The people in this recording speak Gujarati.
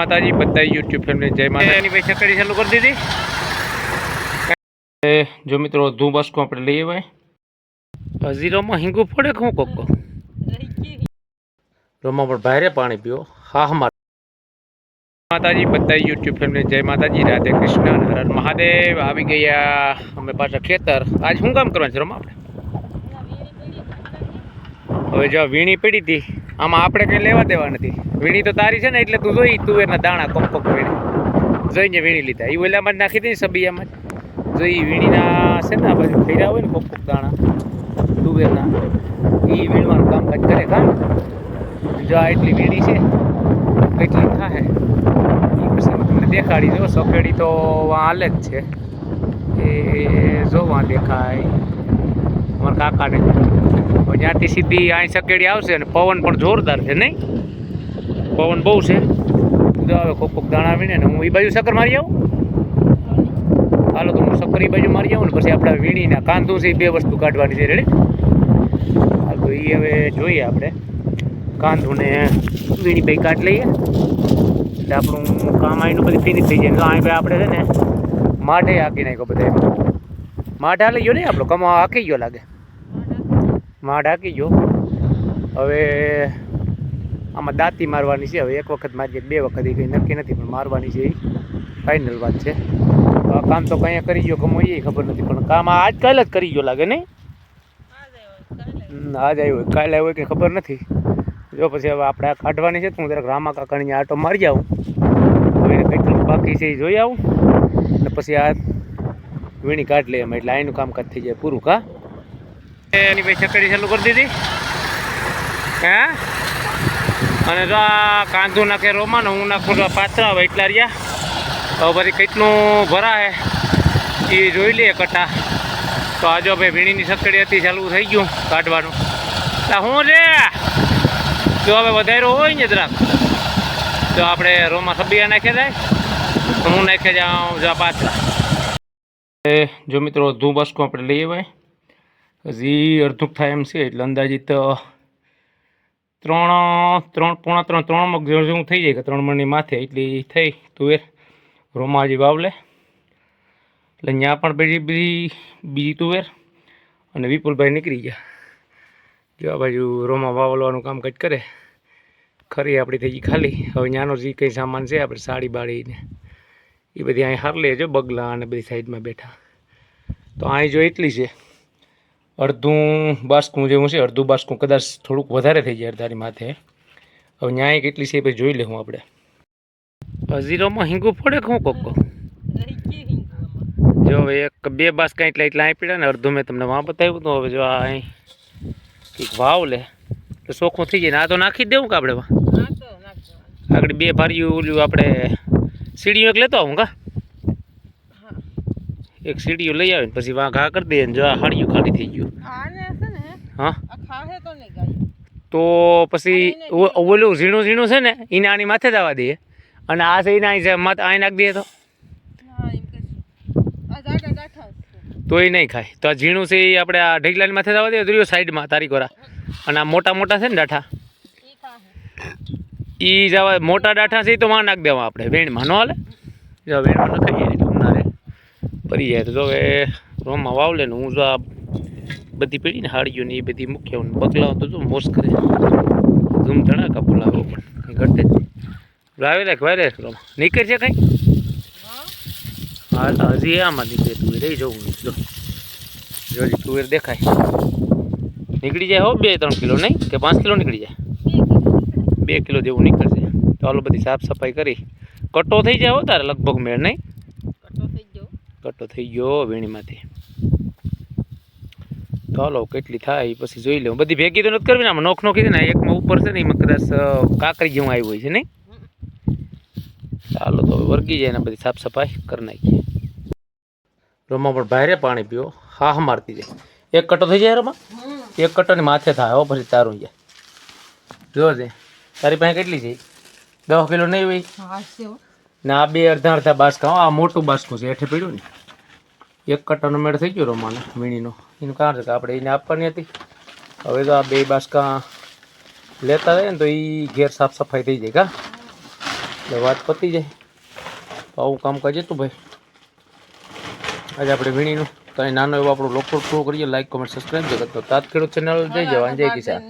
માતાજી બધા યુટ્યુબ ફેમિલી જય માતાની કરી ચાલુ કરી દીધી. જો મિત્રો ધૂ બસકો આપણે લઈએ ભાઈ. હજીરોમાં હિંગુ ફોડે કે હું કોકો રોમાં પણ ભારે પાણી પીઓ. હા હા માતાજી બધા યુટ્યુબ ફેમિલી જય માતાજી રાધે કૃષ્ણ મહાદેવ. આવી ગયા અમે પાછા ખેતર. આજ શું કામ કરવાનું છે રોમાં આપણે? હવે જો વીણી પડી હતી, આમાં આપણે કંઈ લેવા દેવા નથી. વીણી તો તારી છે ને, એટલે તું જોઈ તુવેરના દાણા કોક વીણી. જોઈને વીણી લીધા. એ ઓલામાં જ નાખી દીધી સબિયામાં જ. જો એ વીણીના છે ને, આ બાજુ ફેર્યા હોય ને કોક કોક દાણા, તુવેરના એ વીણવાનું કામકાજ કરે કામ જો આ એટલી વીણી છે, એટલી થાય એ પછી તમને દેખાડી જો સફેડી તો હાલે જ છે. એ જોવા દેખાય. અમારા કાકાને. ત્યાંથી સીધી અહીં સકેડી આવશે અને પવન પણ જોરદાર છે, નહીં? પવન બહુ છે. આવે કોક કોક દાણા વીણે ને હું એ બાજુ સકર મારી આવું. હાલો તો હું સકર એ બાજુ મારી આવું ને પછી આપણે વીણીને કાંદું છે એ બે વસ્તુ કાઢવાની છે રેડી હાલ તો એ હવે જોઈએ આપણે. કાંદું ને વીણી ભાઈ કાઢ લઈએ. એટલે આપણું કામ આવીને બધી ફિનિશ થઈ જાય. તો અહીં ભાઈ આપણે છે ને, માઢે હાકી નાખ્યો બધા માઢ હાલી ગયો નહીં આપણો? કમા હાકી ગયો લાગે. માઢ ઢાંકી ગયો. હવે આમાં દાંતી મારવાની છે. હવે એક વખત મારી બે વખત, એ કંઈ નક્કી નથી, પણ મારવાની છે એ. ફાઇનલ વાત છે. તો કામ તો કંઈ કરી ગયો કમો એ ખબર નથી, પણ કામ આજકાલ જ કરી ગયો લાગે નહીં? આજ આવ્યો, કાલે આવ્યો કે ખબર નથી. જો પછી હવે આપણે આ કાઢવાની છે, તો હું જરાક રામા કાકાની આટો મારી આવું. હવે કેટલું બાકી છે એ જોઈ આવું. અને પછી આ વીણી કાઢ લઈએ એમાં, એટલે આનું કામકાજ થઈ જાય પૂરું, કા? એની પૈસા ચકડી ચાલુ કરી દીધી. હે? અને જો આ કાંદું નાખે રોમાં ને હું નાખું પાત્રા હોય એટલા રહ્યા. તો પછી કેટલું ભરાય એ જોઈ લઈએ કટા તો આજો જો ભાઈ ભીણીની સકડી હતી, ચાલુ થઈ ગયું કાઢવાનું. તો હું રે જો હવે વધારો હોય ને જરાક, તો આપણે રોમાં સબિયા નાખ્યા જાય. હું નાખી જાઉં જો પાત્રા. જો મિત્રો ધૂ બાસકું આપણે લઈએ ભાઈ હજી અડધુંક થાય એમ છે, એટલે અંદાજિત ત્રણ ત્રણ, પોણા ત્રણ ત્રણ મગ જેવું થઈ જાય કે ત્રણ મણની માથે, એટલી થઈ, તુવેર, રોમાજી વાવલે એટલે ત્યાં પણ બીજી બીજી બીજી તુવેર અને વિપુલભાઈ નીકળી ગયા. જો આ બાજુ રોમા વાવલવાનું કામકાજ કરે. ખરી આપણી થઈ ગઈ ખાલી. હવે ત્યાંનો જે કંઈ સામાન છે, આપણે સાડી બાળીને એ બધી અહીં હાર લે જો બગલા અને બધી સાઈડમાં બેઠા. તો અહીં જો એટલી છે. અડધું બાસકું જેવું છે અડધું બાસકું કદાચ થોડુંક વધારે થઈ જાય અડધાની માથે. હવે ન્યાય કેટલી છે એ પછી જોઈ લેવું આપણે. હજીરોમાં હિંગું પડે કે હું કોકો જો હવે એક બે બાસકા એટલા એટલા અહીં પડ્યા ને અડધું મેં તમને વાં બતાવ્યું તો હવે જો આ અહીં કંઈક વાવ લે. તો ચોખ્ખું થઈ જાય ને આ તો નાખી જ દેવું કે આપણે? આગળ બે ભારીયું ઓલું આપણે સીડીઓ એક લેતો આવું કા? એક સીડીઓ લઈ આવીને પછી વાં ઘા કરી દઈએ ને જો આ હાડિયું ખાલી થઈ ગયું. હા? તો પછી ઓલું ઝીણું ઝીણું છે ને એને આની માથે જ આવવા દઈએ અને આ છે એને અહીં છે માથે અહીં નાખી દઈએ તો. તો એ નહીં ખાય. તો આ ઝીણું છે એ આપણે આ ઢગલાની માથે જવા દે દઈએ તો સાઈડમાં તારી કોરા. અને આ મોટા મોટા છે ને ડાઠા. એ જવા મોટા ડાઠા છે એ તો માં નાખી દેવા આપણે વેણમાં. ન હાલે? જો વેણમાં નખાઈએ પડી જાય. તો હવે રૂમમાં વાવલે ને હું જો આ બધી પીડીને હાડીઓ ને એ બધી મૂક્યા ને બગલાઓ તો જો મોસ કરે. ધૂમ ધડાકા બોલાવો પણ ઘટે. લાવે લે વાયરે રોમા. નીકળે છે કંઈ? હા હજી આમાં નીકળે તુવેર રહી જવું જો. જો તુવેર દેખાય. નીકળી જાય હો બે, ત્રણ કિલો નહીં? કે પાંચ કિલો નીકળી જાય? બે કિલો જેવું નીકળશે. હાલો બધી સાફ સફાઈ કરી. કટ્ટો થઈ જાય હો તારે લગભગ મેળ, નહીં? કટ્ટો થઈ ગયો વીણીમાંથી. તો હાલો કેટલી થાય એ પછી જોઈ લઉં બધી ભેગી તો નથી કરવી ને આમાં નોખ નોખી છે ને એકમાં ઉપર છે ને એમાં કદાચ કાકરી જેવું આવ્યું હોય છે નહીં? ચાલો તો વર્ગી જાય ને બધી સાફ સફાઈ કરી નાખીએ. રોમાં પણ ભારે પાણી પીવો હા હા મારતી જાય. એક કટો થઈ જાય રોમાં એક કટ્ટોની માથે થાય હો પછી તારું જાય. જો છે તારી પાસે કેટલી છે? દસ કિલો નહીં હોય? ને આ બે અડધા અડધા બાસકા આ મોટું બાસકું છે હેઠે પડ્યું ને. એક કટ્ટાનો મેળ થઈ ગયો રોમાનો મીણીનો એનું કારણ છે કે આપણે એને આપવાની હતી. હવે તો આ બે બાસકા લેતા જાય ને તો એ ઘેર સાફ સફાઈ થઈ જાય, કા? એટલે વાત પતી જાય. તો આવું કામ કરજે તું ભાઈ. આજે આપણે વીણીનું. તો નાનો એવો આપણો લોકો પૂરો કરીએ. લાઈક કોમેન્ટ સબસ્ક્રાઈબ જગત તો તાત ખેડૂત ચેનલ જઈ જવા જય કિસાન.